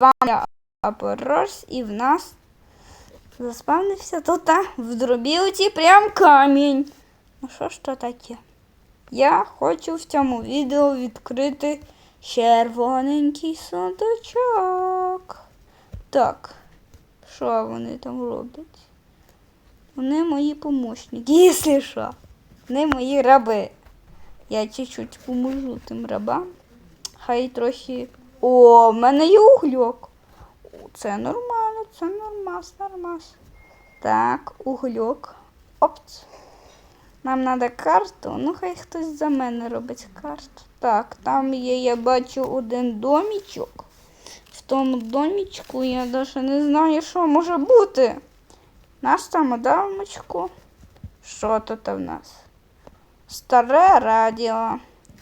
вами Апорос, і в нас заспавнився тут в дробілці прям камінь. Ну що ж то таке? Я хочу в цьому відео відкрити червоненький сундучок. Так, що вони там роблять? Вони мої помощники, якщо що. Вони мої раби. Я чуть-чуть поможу тим рабам. Хай трохи. О, в мене є угольок. О, Це нормально, це нормас, нормас. Так, угольок. Опц. Нам треба карту. Ну, хай хтось за мене робить карту. Так, там є, я бачу один домічок. В тому домічку я навіть не знаю, що може бути. Наш там дамочку. Що тут в нас? Старе радіо.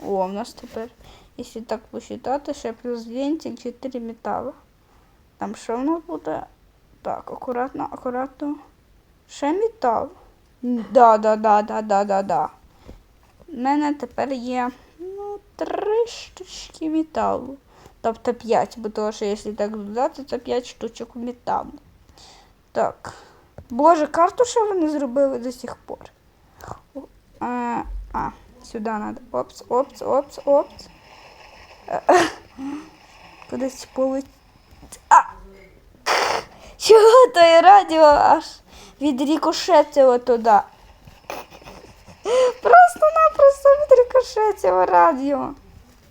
О, в нас тепер, якщо так посчитати, ще плюс вентиль 4 металу. Там що в нас буде? Так, акуратно, акуратно. Ще метал. Да, да, да, да, да, да, да. У мене тепер є ну, три штучки металу. Тобто 5, бо того, що якщо так додати, то 5 штучок металу. Так. Боже, карту що вони зробили до сих пор? А, а сюди треба. Опс, опс, опс, опс. Кудись полетить. А! Чого то радіо аж відрікошетило туди? Просто-напросто відрікошетило радіо.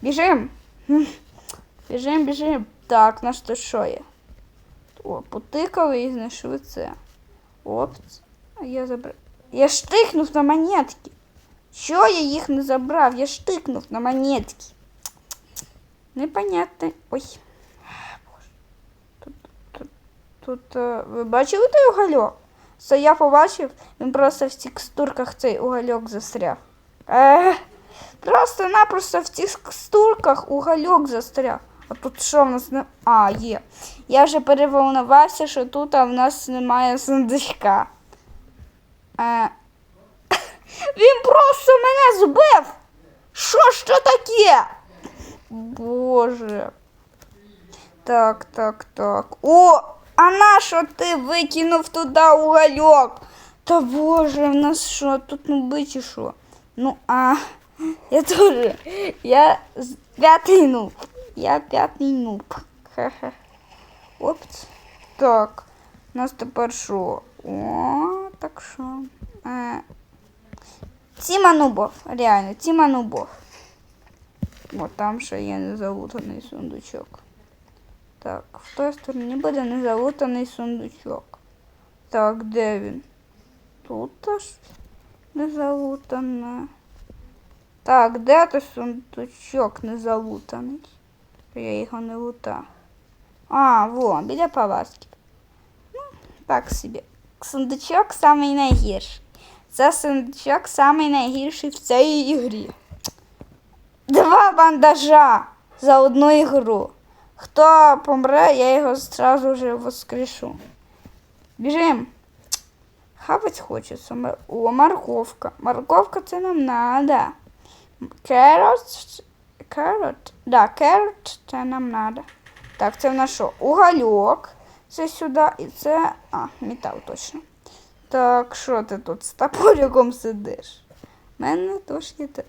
Біжим. Біжим, біжим. Так, на що що є? О, потикали і знайшли це. Опц. А я забрав. Я штикнув на монетки. Чого я їх не забрав? Я штикнув на монетки. Непонятно. Ой. Тут, тут, тут е, ви бачили той угольок? Це я побачив, він просто в текстурках цей угольок застряг. Е, просто-напросто в текстурках угольок застряг. А тут що в нас не. А, є. Я вже переволнувався, що тут а в нас немає сундучка. Е, він просто мене збив! Що ж таке? Боже. Так, так, так. О! А на що ти викинув туди угольок? Та боже, в нас що, тут нуби чи що? Ну, а я теж. Я п'ятий нуб. Я п'ятий нуб. Хе-хе. Опц. Так. У нас тепер що? О, так що. Е, Тіма нубов, реально, Тіма нубов. О, там ще є незалутаний сундучок. Так, в той стороні буде незалутаний сундучок. Так, де він? Тут аж незалутане. Так, де той сундучок незалутаний? Я його не лутав. А, во, біля паласки. Ну, так собі. Сундучок самий найгірший. Це сундучок самий найгірший в цій ігрі. Два бандажа за одну ігру. Хто помре, я його зразу же воскрешу. Біжим. Хавать хочеться. О, морковка. Морковка це нам надо. Керот. Керот. Да, керот це нам надо. Так, це в нас що? Угольок. Це сюди і це. А, метал точно. Так, що ти тут з топориком сидиш? У мене трошки. те-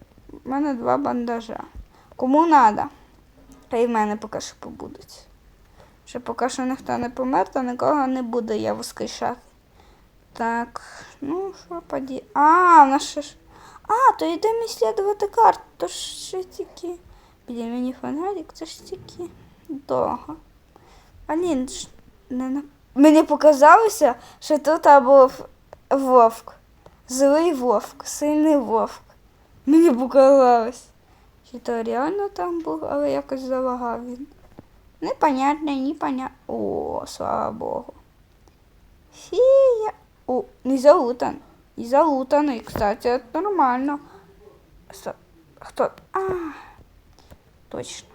У мене два бандажа. Кому надо? Та й в мене поки що побудуть. Ще поки що ніхто не помер, то нікого не буде я воскрешати. Так, ну що поді. А, в нас ж. А, то йдемо ісследувати карту. То ж ще тільки. Біля мені фонарик, це ж тільки довго. Блін, ж не на... Мені показалося, що тут був вовк. Злий вовк, сильний вовк. Мені показалось. Чи то реально там був, але якось залагав він. Непонятно, непонятно. О, слава Богу. Фія. О, не залутан. І залутаний, кстати, це нормально. Со- Хто? А, точно.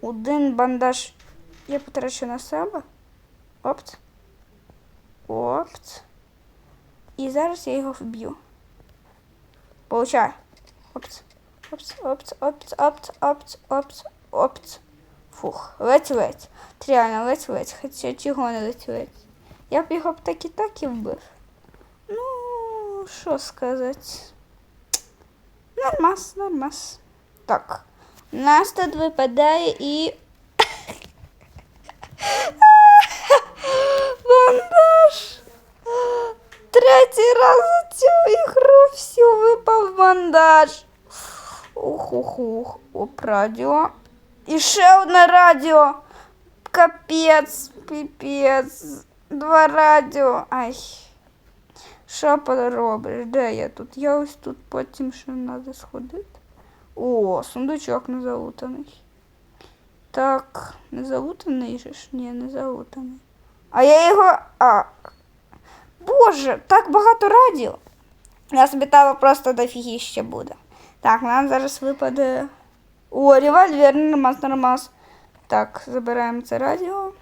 Один бандаж я потрачу на себе. Опц. Опц. І зараз я його вб'ю. Получай. Опц. Опц, опц, опц, опц, опц, опц, опц. Фух, ледь-ледь. Реально, ледь-ледь, хоча чого не ледь-ледь. Я б його б так і так і вбив. Ну, що сказати. Нормас, нормас. Так. Нас тут випадає і. Бандаж! Третій раз за цю ігру всю випав бандаж. Ух-ух-ух. Оп, радіо. І ще одне радіо. Капець, піпець. Два радіо. Ай. Що поробиш? Де я тут? Я ось тут потім ще треба сходити. О, сундучок не залутаний. Так, не залутаний же ж? Ні, не залутаний. А я його. А. Боже, так багато радіо. Я собі того просто дофігіще буде. Так, нам зараз випаде. О, револьвер, нормас, нормас. Так, забираємо це радіо.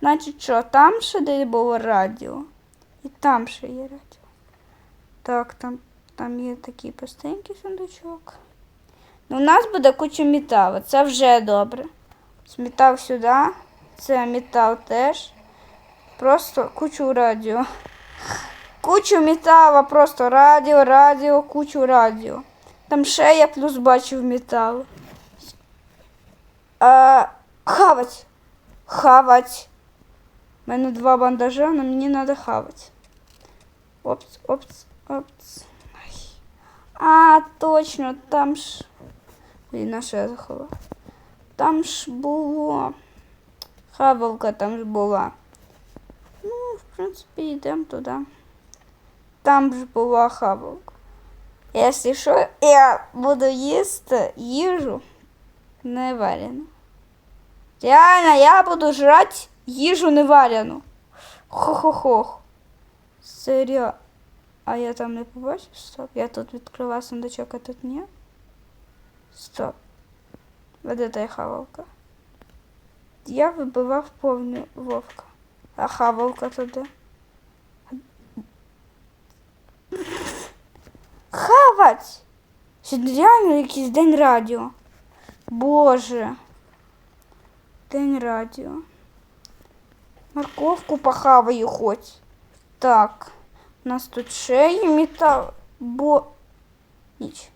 Значить, що, там ще де було радіо. І там ще є радіо. Так, там, там є такий простенький сундучок. Ну, у нас буде куча металу, це вже добре. Метал сюди, це метал теж. Просто кучу радіо. Кучу металу, просто радіо, радіо, кучу радіо. Там ще я плюс бачив метал. А, хавать. Хавать. У мене два бандажа, але мені треба хавать. Опц, опц, опц. Ай. А, точно, там ж. Блін, на що я заховав? Там ж було. Хавалка там ж була. Ну, в принципі, йдемо туди. Там ж була хавалка. Якщо що, я буду їсти їжу не варену. Реально, я буду жрати їжу не варену. Хо-хо-хо. Серйозно. А я там не побачив? Стоп. Я тут відкрила сундучок, а тут ні. Стоп. Де та хавалка? Я вибивав повну вовка. А хавалка туди. Хавать! Сьогодні реально якийсь день радіо. Боже. День радіо. Морковку похаваю хоч. Так. У нас тут ще є метал. Бо. Ніч.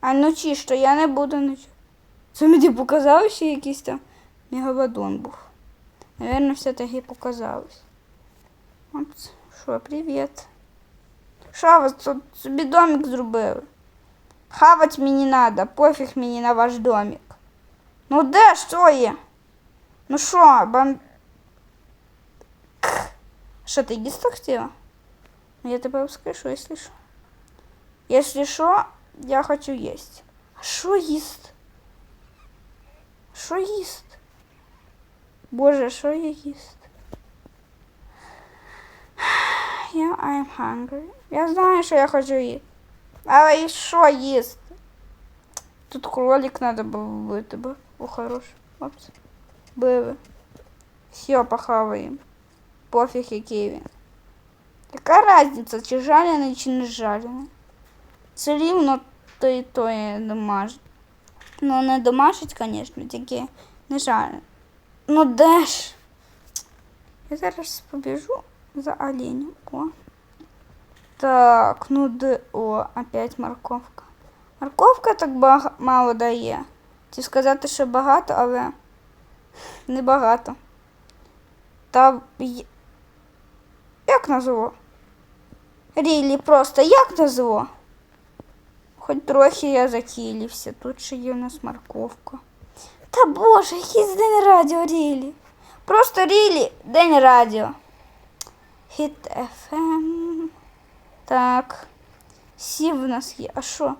А вночі що я не буду ночі. Це мені показалось, що якийсь там мегавадон був. Наверное, все-таки показалось. От, що, привіт. Що ви тут собі домик зробили? Хавать мені надо, пофіг мені на ваш домик. Ну де що є? Ну що, бам... Кх. Що, ти їсти хотіла? Ну, Я тебе воскрешу, якщо що. Якщо що, я хочу есть. А що їсти? Що їсти? Боже, що я їсти? Я I'm hungry. Я знаю, що я хочу їсти. Але і що їсти? Тут кролик надо було вбити би. О, хорош. Опс. Били. Все, похаваємо. Пофіг який він. Яка разниця, чи жарений, чи не жарений? Це рівно то і то є домашнє. Ну, не домашить, звісно, тільки не жарене. Ну де ж? Я зараз побіжу За оленем. О. Так, ну де. О, опять морковка. Морковка так бага... мало дає. Ті сказати, що багато, але не багато. Та як назло? Рілі просто як назло? Хоч трохи я закілився. Тут ще є у нас морковка. Та боже, якийсь день радіо Рілі. Просто Рілі, день радіо. Хіт FM. Так. Сів в нас є. А що?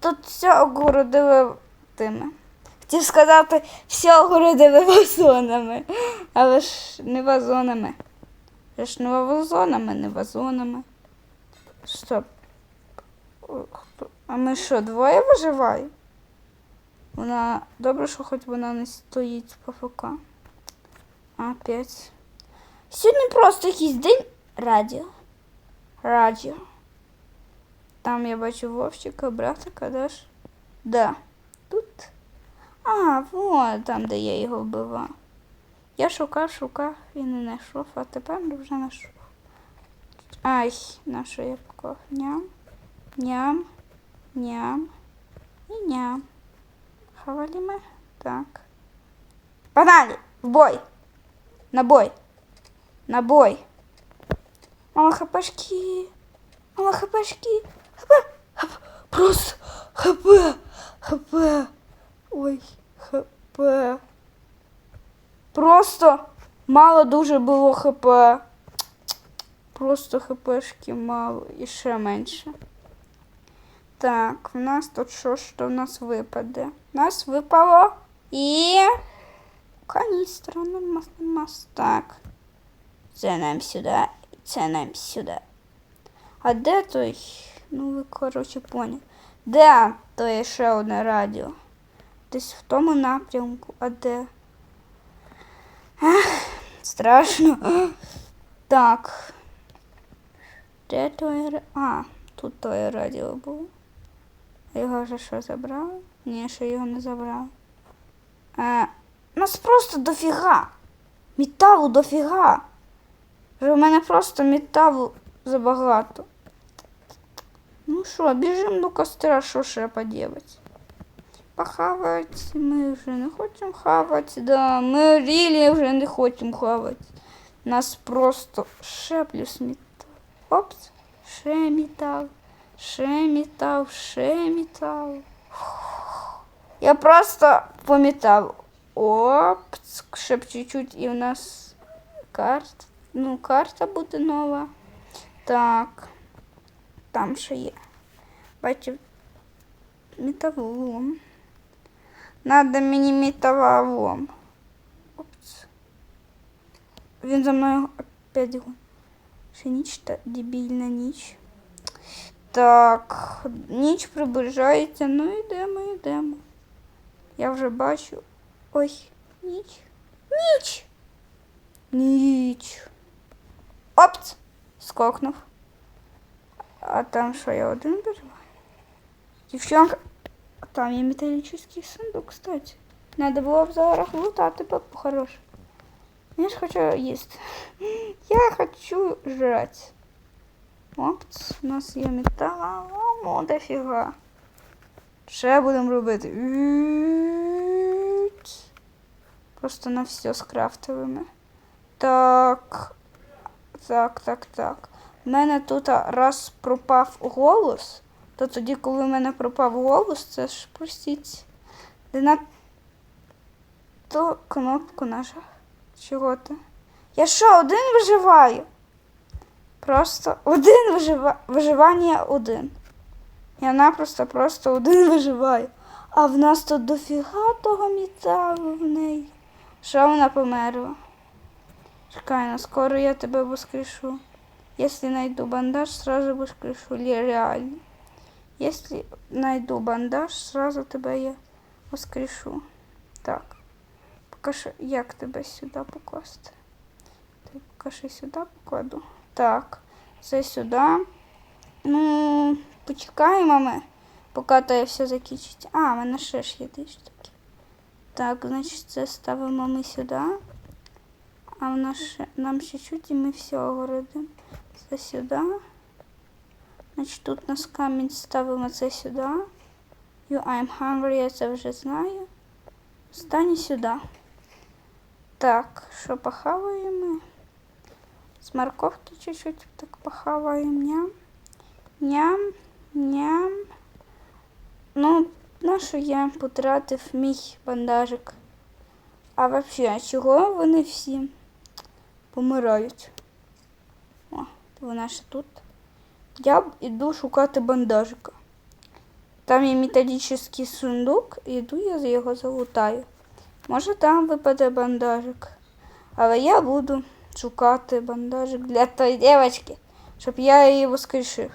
Тут все огородили тими. Хотів сказати, все огородили вазонами. Але ж не вазонами. Це ж не вазонами, не вазонами. Стоп. А ми що, двоє виживаємо? Вона. Добре, що хоч вона не стоїть по ФК. Опять. Сьогодні просто якийсь день радіо. Радіо. Там я бачу Вовчика, братика, да ж? Да. Тут. А, вот там, де я його вбивав. Я шукав, шукав і не знайшов, а тепер вже знайшов. Ай, на що я поклав? Ням, ням, ням і ням. Хаваліме? Так. Погнали! В бой! На бой! На бой! Мама хпшки! Мама хпшки! Хп! Хп! Просто хп! Хп! Ой, хп! Просто мало дуже було хп. Просто хпшки мало і ще менше. Так, в нас тут що то в нас випаде? У нас випало і каністра на мас. Так. Це нам сюди, це нам сюди. А де той? Ну, ви, коротше, поняли. Де то ще одне радіо? Десь в тому напрямку, а де? Ех, страшно. Так. Де той ра- А, тут той радіо було. Його вже що забрали? Ні, ще його не забрали. Е, нас просто дофіга. Металу дофіга. Вже в мене просто металу забагато. Ну що, біжимо до костра, що ще поділати? Похавати ми вже не хочемо хавати, да. Ми рілі вже не хочемо хавати. Нас просто ще плюс метал. Опс, ще метал, ще метал, ще метал. Я просто по металу. Опс, ще б чуть-чуть і в нас карта. Ну, карта буде нова. Так. Там ще є. Бачив. Металолом. Надо мені металолом. Опс. Він за мною опять гон. Ще ніч та дебільна ніч. Так, ніч приближається. Ну йдемо, йдемо. Я вже бачу. Ой, ніч. Ніч. Ніч. Опц! Скокнув. А там що, я один переживаю? Дівчонка. А там є металічний сундук, кстати. Надо було б зараз лутати б по-хорошому. Я ж хочу їсти. Я хочу жрать. Опц, у нас є метал. О, дофіга. Ще будемо робити. Үць. Просто на все скрафтовими. Так. Так, так, так. У мене тут раз пропав голос, то тоді, коли в мене пропав голос, це ж простіть. Де на ту кнопку нажав. Чого ти? Я що, один виживаю? Просто один вижива... виживання один. Я напросто просто один виживаю. А в нас тут дофіга того металу в неї. Що вона померла? Чекай, ну скоро я тебе воскрешу. Если найду бандаж, сразу воскрешу. Реально. Если найду бандаж, сразу тебе я воскрешу. Так. Покажи, як тебе сюди покласти. Так, покажи сюди покладу. Так, це сюди. Ну, почекаємо ми, поки то все закінчить. А, в мене ще ж є дві штуки. Так, значить, це ставимо ми сюди. А в нас ще, нам ще чуть і ми все огородимо. Це сюди. Значить, тут у нас камінь ставимо це сюди. You I'm hungry, я це вже знаю. Останнє сюди. Так, що похаваємо? З морковки чуть-чуть так похаваємо. Ням. Ням. Ням. Ну, на що я потратив мій бандажик? А взагалі, чого вони всі помирають? О, вона ще тут. Я б іду шукати бандажика. Там є металічний сундук, і йду я його залутаю. Може там випаде бандажик. Але я буду шукати бандажик для тої дівчинки, щоб я її воскрешив.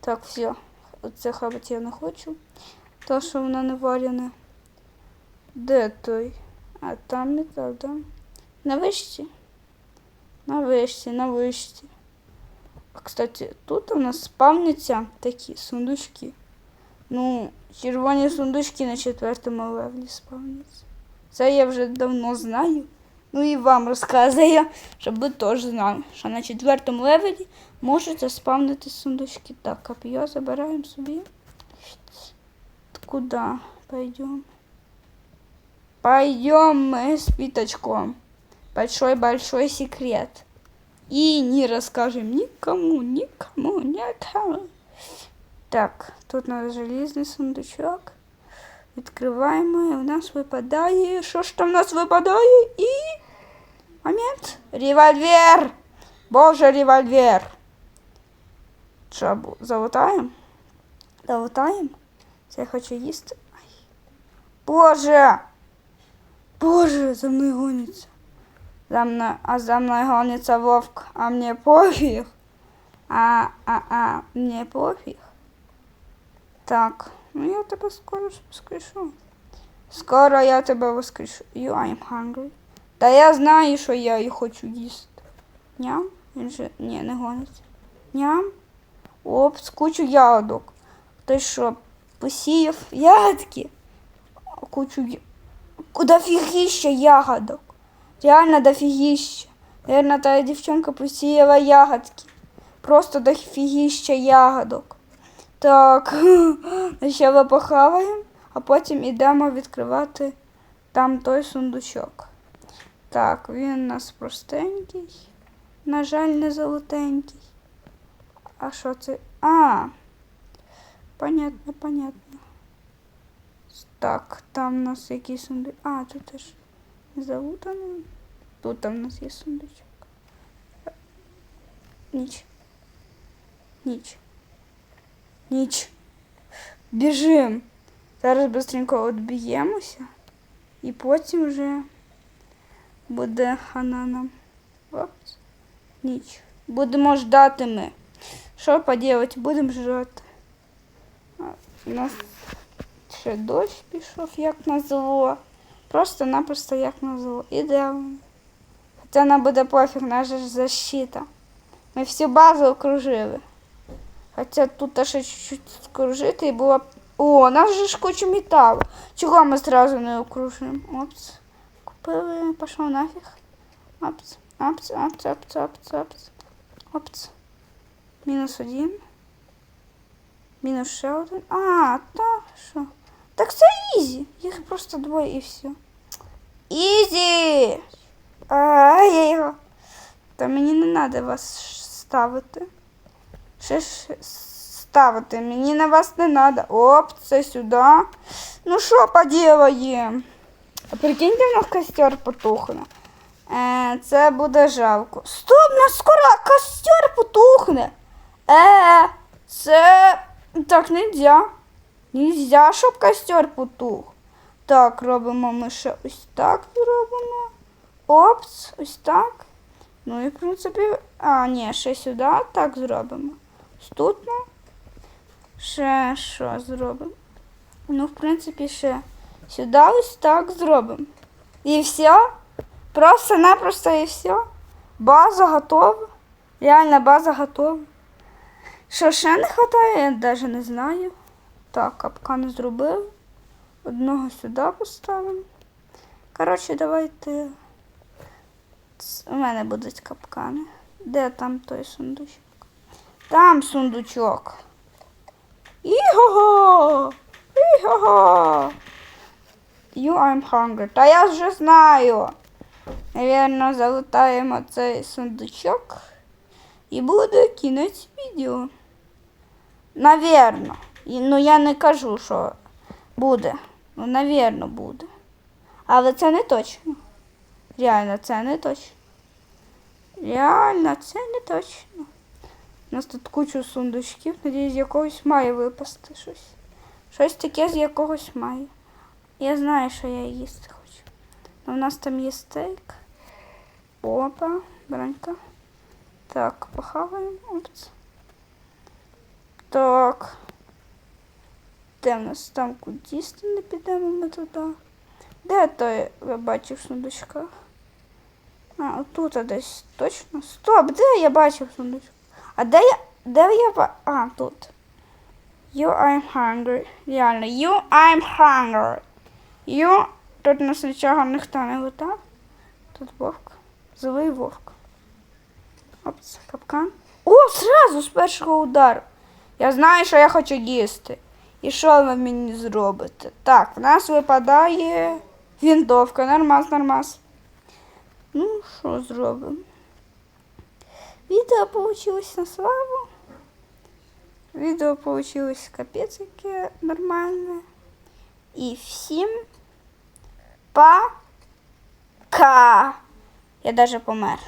Так, все. Оце хабать я не хочу. То, що вона не варене. Де той? А там метал, да? На вишці? На вишці, на вишці. Кстати, тут у нас спавняться такі сундучки. Ну, червоні сундучки на четвертому левелі спавняться. Це я вже давно знаю. Ну і вам розказує, щоб ви теж знали, що на четвертому левелі можете спавнити сундучки. Так, копье забираємо собі. Куда пойдем? Пойдем мы с пятачком. Большой-большой секрет. И не расскажем никому, никому, никому. Так, тут у нас железний сундучок. Відкриваємо, і в нас випадає. Що ж там в нас випадає? І. Момент. Револьвер! Боже, револьвер! Що, бу- залутаємо? Залутаємо? Це я хочу їсти. Ай. Боже! Боже, за мною гоняться. За мною, а за мною гониться вовк, а мені пофіг. А, а, а, мені пофіг. Так, ну я тебе скоро воскрешу. Скоро я тебе воскрешу. You, I'm hungry. Та я знаю, що я і хочу їсти. Ням? Він же. Ні, не гониться. Ням? Опс, кучу ягодок. Ти що, посіяв ягодки? Кучу я... Дофігіща ягодок. Реально дофігіща. Наверно, та дівчинка посіяла ягодки. Просто дофігіща ягодок. Так, ми похаваємо, а потім йдемо відкривати там той сундучок. Так, він у нас простенький. На жаль, не золотенький. А що це? А, понятно, понятно. Так, там у нас якийсь сундук. А, тут теж не залутано. Тут там у нас є сундучок. Ніч. Ніч. Ніч. Біжим. Зараз быстренько відб'ємося. І потім вже буде хана нам. Опс. Ніч. Будемо ждати ми. Що поділати? Будемо ждати. А, У нас ще дощ пішов, як на зло. Просто-напросто як на зло. Ідеально. Хоча нам буде пофіг, наша ж защита. Ми всю базу окружили. Хоча тут ще чуть-чуть скружити і було б. О, нас же ж куча металу. Чого ми зразу не окружуємо? Опс. Купили, пішов нафіг. Опс, опс, опс, опс, опс, опс. Опс. Мінус один. Мінус ще один. А, та що? Так це ізі. Їх просто двоє і все. Ізі! А, я його. Та мені не треба вас ставити. Ще ж ставити. Мені на вас не треба. Оп, це сюди. Ну що поділаємо? А прикиньте, в нас костер потухне. Е, це буде жалко. Стоп, у нас скоро костер потухне. Е, це так нельзя. Нельзя, щоб костер потух. Так, робимо ми ще ось так зробимо. Опс, ось так. Ну і в принципі. А, ні, ще сюди так зробимо. Тут ну. Ще що зробимо? Ну, в принципі, ще сюди ось так зробимо. І все. Просто-напросто і все. База готова. Реально база готова. Що ще не вистачає, я навіть не знаю. Так, капкан зробив. Одного сюди поставимо. Коротше, давайте. У мене будуть капкани. Де там той сундучок? Там сундучок. Іго! Іго! You I'm hungry. Та я вже знаю. Навірно, залутаємо цей сундучок. І буде кінець відео. Навірно. Ну я не кажу, що буде. Ну, навірно, буде. Але це не точно. Реально, це не точно. Реально, це не точно. У нас тут кучу сундучків, надіюсь, з якогось має випасти щось. Щось таке з якогось має. Я знаю, що я їсти хочу. Ну, у нас там є стейк. Опа, бронька. Так, похаваємо. Опц. Так. Де в нас там кудісти не підемо ми туди? Де той я бачив сундучка? А, отут десь точно. Стоп, де я бачив сундучок? А де я. Де я. А, тут. You I'm hungry. Реально. You I'm hungry. You. Тут нас нічого ніхто не летав. Тут вовк. Злий вовк. Опс, капкан. О, сразу з першого удару. Я знаю, що я хочу їсти. І що ви мені зробите? Так, в нас випадає вінтовка. Нормас, нормас. Ну, що зробимо? Відео получилось на славу. Відео получилось капець яке нормальне. І всім пока. Я даже помер.